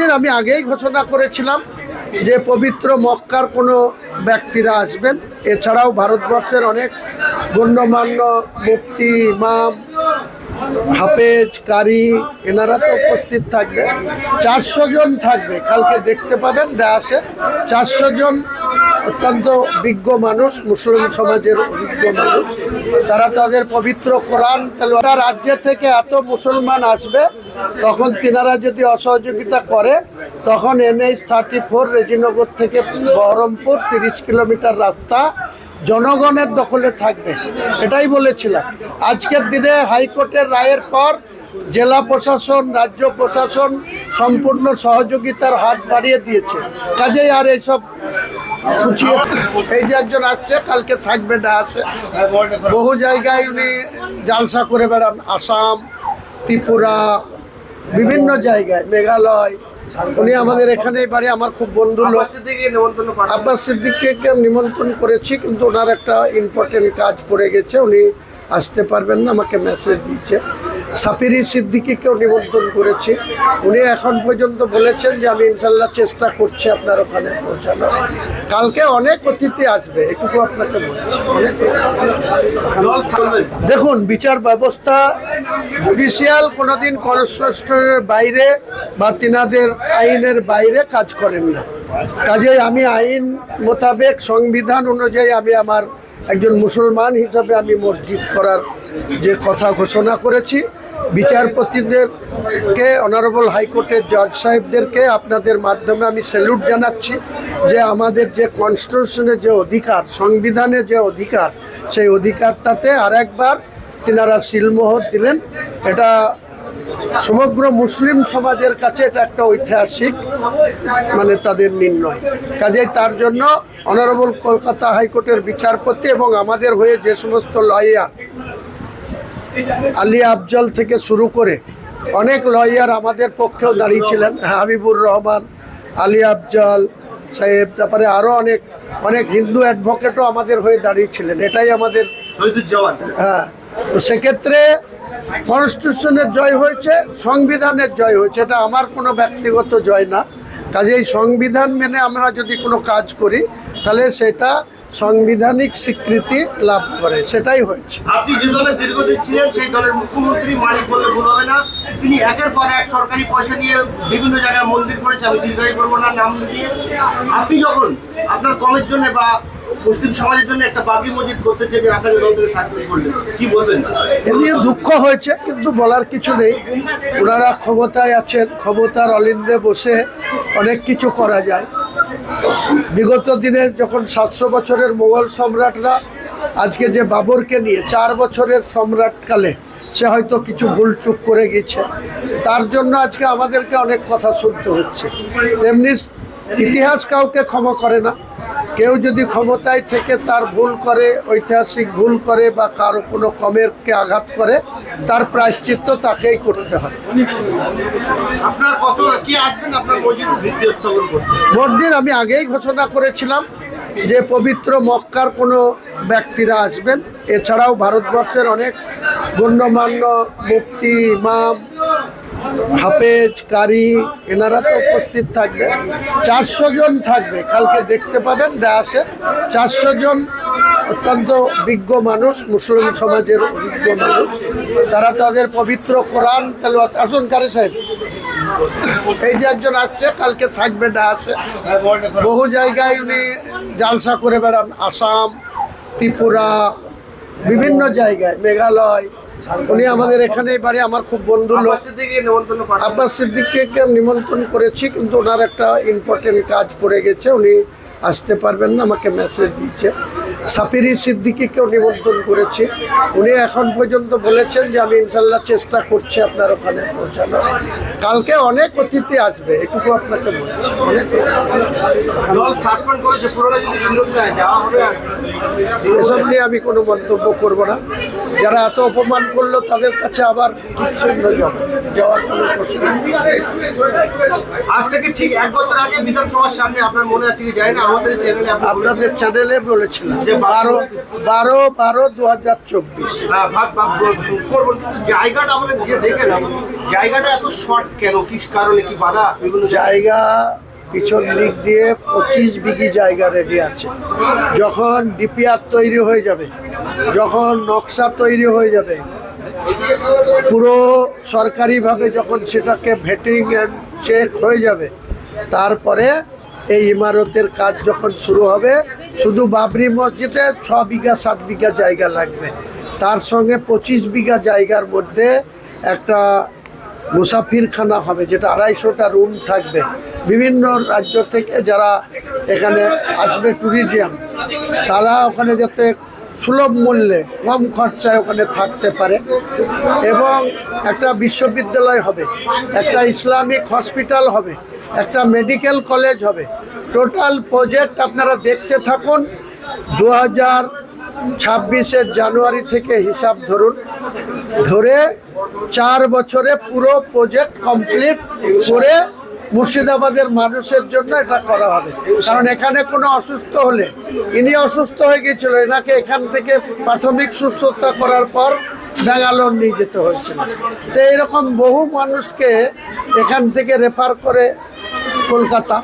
দিন আমি আগেই ঘোষণা করেছিলাম যে পবিত্র মক্কার কোনো ব্যক্তিরা আসবেন। এছাড়াও ভারতবর্ষের অনেক গণ্যমান্য মুক্তি ইমাম হাফেজ কারি এনারা তো উপস্থিত থাকবে। চারশো জন থাকবে, কালকে দেখতে পাবেন ডায়াসে চারশো জন অত্যন্ত বিজ্ঞ মানুষ, মুসলিম সমাজের অভিজ্ঞ মানুষ। তারা তাদের পবিত্র কোরআন তেলাওয়াত- রাজ্য থেকে এত মুসলমান আসবে, তখন তিনারা যদি অসহযোগিতা করে, তখন এনএইচ থার্টি ফোর রেজিনগর থেকে বহরমপুর তিরিশ কিলোমিটার রাস্তা জনগণের দখলে থাকবে, এটাই বলেছিলাম। আজকের দিনে হাইকোর্টের রায়ের পর জেলা প্রশাসন, রাজ্য প্রশাসন সম্পূর্ণ সহযোগিতার হাত বাড়িয়ে দিয়েছে। কাজেই আর এইসব এই যে একজন আসছে, কালকে থাকবে না আছে বহু জায়গায় উনি জালসা করে বেড়ান, আসাম, ত্রিপুরা, বিভিন্ন জায়গায়, মেঘালয় উনি আমাদের এখানেই বাড়ি আমার খুব বন্ধু লোক। আব্বাস সিদ্দিককে নিমন্ত্রণ করেছি কিন্তু ওনার একটা ইম্পর্টেন্ট কাজ পড়ে গেছে উনি আসতে পারবেন না আমাকে মেসেজ দিয়েছে। সাপিরি সিদ্দিকিকেও নিমন্ত্রণ করেছি। উনি এখন পর্যন্ত বলেছেন যে আমি ইনশাল্লাহ চেষ্টা করছি আপনার ওখানে পৌঁছানো কালকে অনেক অতিথি আসবে, এটুকু আপনাকে বলছি। দেখুন, বিচার ব্যবস্থা জুডিশিয়াল কোনোদিন কনস্টিটিউশনের বাইরে বা তিনাদের আইনের বাইরে কাজ করেন না। কাজেই আমি আইন মোতাবেক সংবিধান অনুযায়ী আমি আমার একজন মুসলমান হিসাবে আমি মসজিদ করার যে কথা ঘোষণা করেছি, বিচারপতিদেরকে অনারেবল হাইকোর্টের জজ সাহেবদেরকে আপনাদের মাধ্যমে আমি স্যালুট জানাচ্ছি যে আমাদের যে কনস্টিটিউশনের যে অধিকার, সংবিধানের যে অধিকার, সেই অধিকারটাতে আরেকবার তিনারা সিলমোহর দিলেন। এটা সমগ্র মুসলিম সমাজের কাছে এটা একটা ঐতিহাসিক মানে তাদের নির্ণয়। কাজেই তার জন্য অনারেবল কলকাতা হাইকোর্টের বিচারপতি এবং আমাদের হয়ে যে সমস্ত লয়ার আলী আফজল থেকে শুরু করে অনেক লয়ার আমাদের পক্ষেও দাঁড়িয়েছিলেন হাবিবুর রহমান আলী আফজল সাহেব তারপরে আরও অনেক অনেক হিন্দু অ্যাডভোকেটও আমাদের হয়ে দাঁড়িয়েছিলেন এটাই আমাদের হ্যাঁ তো সেক্ষেত্রে কনস্টিটিউশনের জয় হয়েছে, সংবিধানের জয় হয়েছে, এটা আমার কোনো ব্যক্তিগত জয় না। কাজে এই সংবিধান মেনে আমরা যদি কোনো কাজ করি, তাহলে সেটা সাংবিধানিক স্বীকৃতি লাভ করে, সেটাই হয়েছে। আপনি যে দলে দীর্ঘদিন ছিলেন, সেই দলের মুখ্যমন্ত্রী মালিক বললে ভুল হবে না। তিনি একের পর এক সরকারি পয়সা নিয়ে বিভিন্ন জায়গায় মন্দির করেছে আমি করব না নাম দিয়ে। আপনি যখন আপনার কমের জন্য বা মুসলিম সমাজের জন্য একটা বাবরি মসজিদ করতে চেয়েছেন আপনাকে দল থেকে করলেন। কি বলবেন? এ নিয়ে দুঃখ হয়েছে, কিন্তু বলার কিছু নেই। ওনারা ক্ষমতায় আছেন, ক্ষমতার অলিন্দে বসে অনেক কিছু করা যায়। বিগত দিনে যখন সাতশো বছরের মোগল সম্রাটরা আজকে যে বাবরকে নিয়ে চার বছরের সম্রাটকালে সে হয়তো কিছু ভুল চুপ করে গেছে। তার জন্য আজকে আমাদেরকে অনেক কথা শুনতে হচ্ছে। তেমনি ইতিহাস কাউকে ক্ষমা করে না। কেউ যদি ক্ষমতায় থেকে তার ভুল করে ঐতিহাসিক ভুল করে বা কারও কোনো কমেরকে আঘাত করে তার প্রায়শ্চিত্ত তাকেই করতে হয়। ভোট দিন আমি আগেই ঘোষণা করেছিলাম যে পবিত্র মক্কার কোনো ব্যক্তিরা আসবেন। এছাড়াও ভারতবর্ষের অনেক গণ্যমান্য মুক্তি ইমাম হাফেজ কারি এনারা তো উপস্থিত থাকবে। চারশো জন থাকবে। কালকে দেখতে পাবেন ডায়াসে চারশো জন অত্যন্ত বিজ্ঞ মানুষ, মুসলিম সমাজের অভিজ্ঞ মানুষ। তারা তাদের পবিত্র কোরআন তেলাওয়াত আসুন কারি সাহেব। এই যে একজন আসছে, কালকে থাকবে আছে বহু জায়গায় উনি জালসা করে বেড়ান। আসাম, ত্রিপুরা, বিভিন্ন জায়গায়, মেঘালয় উনি আমাদের এখানে বাড়ি আমার খুব বন্ধু লোক। আব্বাস সিদ্দিকী আব্বাস সিদ্দিককে নিমন্ত্রণ করেছি কিন্তু ওনার একটা ইম্পর্টেন্ট কাজ পড়ে গেছে উনি আসতে পারবেন না আমাকে মেসেজ দিয়েছে। সাপিরি সিদ্দিকিকেও নিমন্ত্রণ করেছি। উনি এখন পর্যন্ত বলেছেন যে আমি ইনশাল্লাহ চেষ্টা করছি আপনার ওখানে পৌঁছানো কালকে অনেক অতিথি আসবে এটুকু আপনাকে বলছি। অনেক এসব নিয়ে আমি কোনো মন্তব্য করব না। যারা এত অপমান করল তাদের কাছে আবার যাবে। যাওয়ার কোনো প্রশ্ন আজ থেকে ঠিক এক বছর আগে বিধানসভার সামনে আপনার মনে আছে কি? যায় না আমাদের চ্যানেলে আপনাদের চ্যানেলে বলেছিলাম। বারো বারো বারো দু হাজার চব্বিশ ভাগ ভাগ করব কিন্তু জায়গাটা আমরা যে জায়গাটা এত শর্ট কেন? কি কারণে কি বাধা? বিভিন্ন জায়গা পিছন দিক দিয়ে পঁচিশ বিঘি জায়গা রেডি আছে। যখন ডিপিআর তৈরি হয়ে যাবে যখন নকশা তৈরি হয়ে যাবে পুরো সরকারিভাবে যখন সেটাকে ভেটিং অ্যান্ড চেক হয়ে যাবে তারপরে এই ইমারতের কাজ যখন শুরু হবে শুধু বাবরি মসজিদে ছ বিঘা, সাত বিঘা জায়গা লাগবে। তার সঙ্গে পঁচিশ বিঘা জায়গার মধ্যে একটা মুসাফিরখানা হবে, যেটা আড়াইশোটা রুম থাকবে। বিভিন্ন রাজ্য থেকে যারা এখানে আসবে ট্যুরিজম তারা ওখানে যাতে সুলভ মূল্যে কম খরচায় ওখানে থাকতে পারে এবং একটা বিশ্ববিদ্যালয় হবে, একটা ইসলামিক হসপিটাল হবে, একটা মেডিকেল কলেজ হবে। টোটাল প্রজেক্ট আপনারা দেখতে থাকুন। দু হাজার ছাব্বিশের জানুয়ারি থেকে হিসাব ধরুন। ধরে চার বছরে পুরো প্রজেক্ট কমপ্লিট করে মুর্শিদাবাদের মানুষের জন্য এটা করা হবে। কারণ এখানে কোনো অসুস্থ হলে, ইনি অসুস্থ হয়ে গিয়েছিল, এনাকে এখান থেকে প্রাথমিক সুস্থতা করার পর ব্যাঙ্গালোর নিয়ে যেতে হয়েছিল। তো এরকম বহু মানুষকে এখান থেকে রেফার করে কলকাতা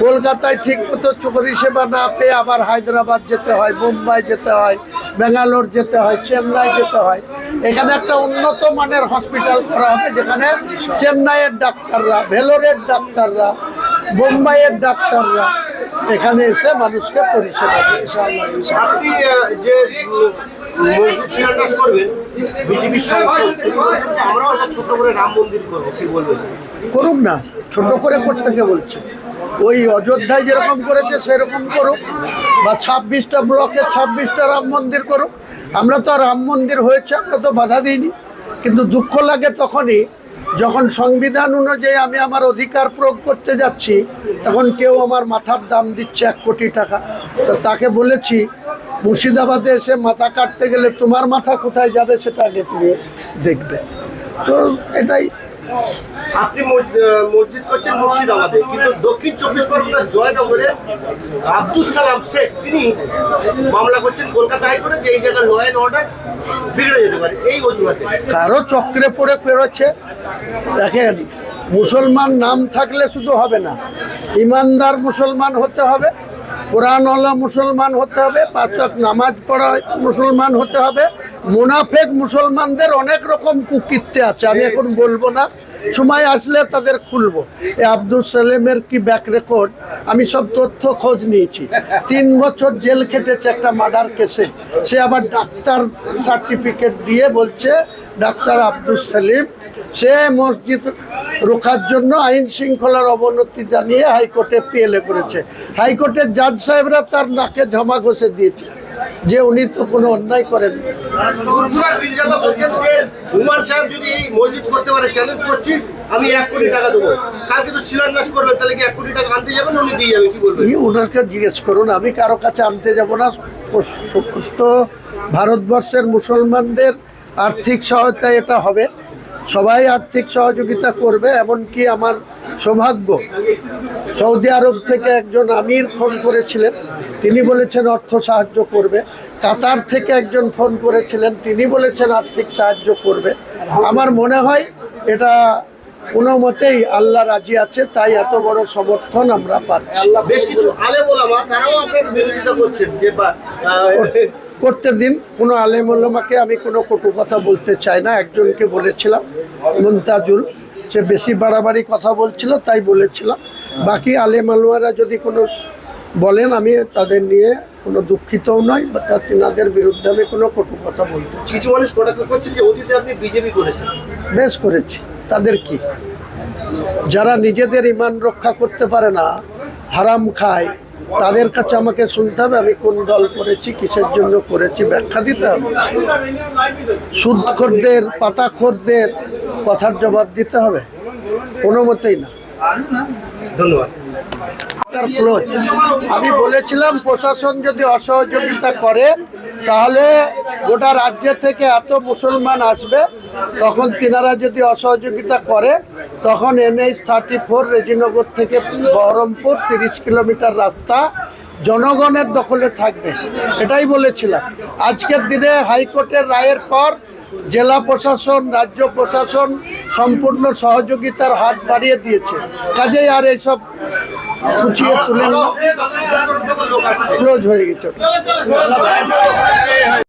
কলকাতায় ঠিক মতো পরিষেবা না পেয়ে আবার হায়দ্রাবাদ যেতে হয় মুম্বাই যেতে হয় ব্যাঙ্গালোর যেতে হয় চেন্নাই যেতে হয় এখানে একটা উন্নত মানের হসপিটাল করা হবে যেখানে চেন্নাইয়ের ডাক্তাররা ভেলোরের ডাক্তাররা বোম্বাইয়ের ডাক্তাররা এখানে এসে মানুষকে পরিষেবা দেবে ইনশাআল্লাহ, ইনশাআল্লাহ। আপনি যে উম, মসজিদ করুক না ছোট করে করতে কে বলছে। ওই অযোধ্যায় যেরকম করেছে, সেরকম করুক, বা ছাব্বিশটা ব্লকে ছাব্বিশটা রাম মন্দির করুক। আমরা তো রাম মন্দির হয়েছে, আমরা তো বাধা দিইনি। কিন্তু দুঃখ লাগে তখনই, যখন সংবিধান অনুযায়ী আমি আমার অধিকার প্রয়োগ করতে যাচ্ছি, তখন কেউ আমার মাথার দাম দিচ্ছে এক কোটি টাকা। তো তাকে বলেছি মুর্শিদাবাদে এসে মাথা কাটতে গেলে তোমার মাথা কোথায় যাবে সেটা আগে তুমি দেখবে। তো এটাই। আপনি মসজিদ করছেন মুর্শিদাবাদে কিন্তু দক্ষিণ চব্বিশ পরগনার জয়নগরে আব্দুল সালাম শেখ তিনি মামলা করছেন কলকাতা হাইকোর্টে যে এই জায়গায় ল অ্যান্ড অর্ডার বিগড়ে যেতে পারে। এই অজুহাতে। কারও চক্রে পড়ে পেরোচ্ছে দেখেন মুসলমান নাম থাকলে শুধু হবে না ইমানদার মুসলমান হতে হবে। কোরআনওয়ালা মুসলমান হতে হবে, পাঁচ ওয়াক্ত নামাজ পড়া মুসলমান হতে হবে। মুনাফেক মুসলমানদের অনেক রকম কুকীর্তি আছে, আমি এখন বলব না। সময় আসলে তাদের খুলবো। এই আব্দুল সালেমের কি ব্যাক রেকর্ড আমি সব তথ্য খোঁজ নিয়েছি। তিন বছর জেল খেটেছে একটা মার্ডার কেসে সে আবার ডাক্তার সার্টিফিকেট দিয়ে বলছে, ডাক্তার আব্দুল সালিম সে মসজিদ রোখার জন্য আইন শৃঙ্খলার অবনতি জানিয়ে হাইকোর্টে পিএলএ করেছে। হাইকোর্টের জাজ সাহেবরা তার নাকে ঝামা ঘষে দিয়েছে যে উনি তো কোনো অন্যায় করেন ওনাকে জিজ্ঞেস করুন আমি কারও কাছে আনতে যাব না। সমস্ত ভারতবর্ষের মুসলমানদের আর্থিক সহায়তায় এটা হবে। সবাই আর্থিক সহযোগিতা করবে এমনকি আমার সৌভাগ্য। সৌদি আরব থেকে একজন আমির ফোন করেছিলেন তিনি বলেছেন অর্থ সাহায্য করবে। কাতার থেকে একজন ফোন করেছিলেন তিনি বলেছেন আর্থিক সাহায্য করবে। আমার মনে হয় এটা কোনো মতেই আল্লাহ রাজি আছে তাই এত বড় সমর্থন আমরা পাচ্ছি। বেশ কিছু আলে বলামা তারাও আপনার বিরোধিতা করছেন যে বা আহ, করতে দিন। কোনো আলেমুল্লামাকে আমি কোনো কটু কথা বলতে চাই না। একজনকে বলেছিলাম মুমতাজুল সে বেশি বাড়াবাড়ি কথা বলছিল তাই বলেছিলাম। বাকি আলেম আলমারা যদি কোনো বলেন আমি তাদের নিয়ে কোনো দুঃখিতও নয় বা তা তিনাদের বিরুদ্ধে আমি কোনো কটু কথা বলতে কিছু মানুষ করছেন যে অতীতে আপনি বিজেপি করেছেন। বেশ করেছি। তাদের কি? যারা নিজেদের ইমান রক্ষা করতে পারে না হারাম খায় তাদের কাছে আমাকে শুনতে হবে আমি কোন দল করেছি কিসের জন্য করেছি ব্যাখ্যা দিতে হবে। সুদখোরদের পাতাখোরদের কথার জবাব দিতে হবে কোনো মতেই না। ধন্যবাদ। ক্লোজ আমি বলেছিলাম প্রশাসন যদি অসহযোগিতা করে তাহলে গোটা রাজ্য থেকে এত মুসলমান আসবে, তখন তিনারা যদি অসহযোগিতা করে, তখন এনএইচ থার্টি ফোর রেজিনগর থেকে বহরমপুর তিরিশ কিলোমিটার রাস্তা জনগণের দখলে থাকবে। এটাই বলেছিলাম। আজকের দিনে হাইকোর্টের রায়ের পর জেলা প্রশাসন, রাজ্য প্রশাসন সম্পূর্ণ সহযোগিতার হাত বাড়িয়ে দিয়েছে। কাজেই আর এইসব ফুটিয়ে তুলে ক্লোজ হয়ে গেছে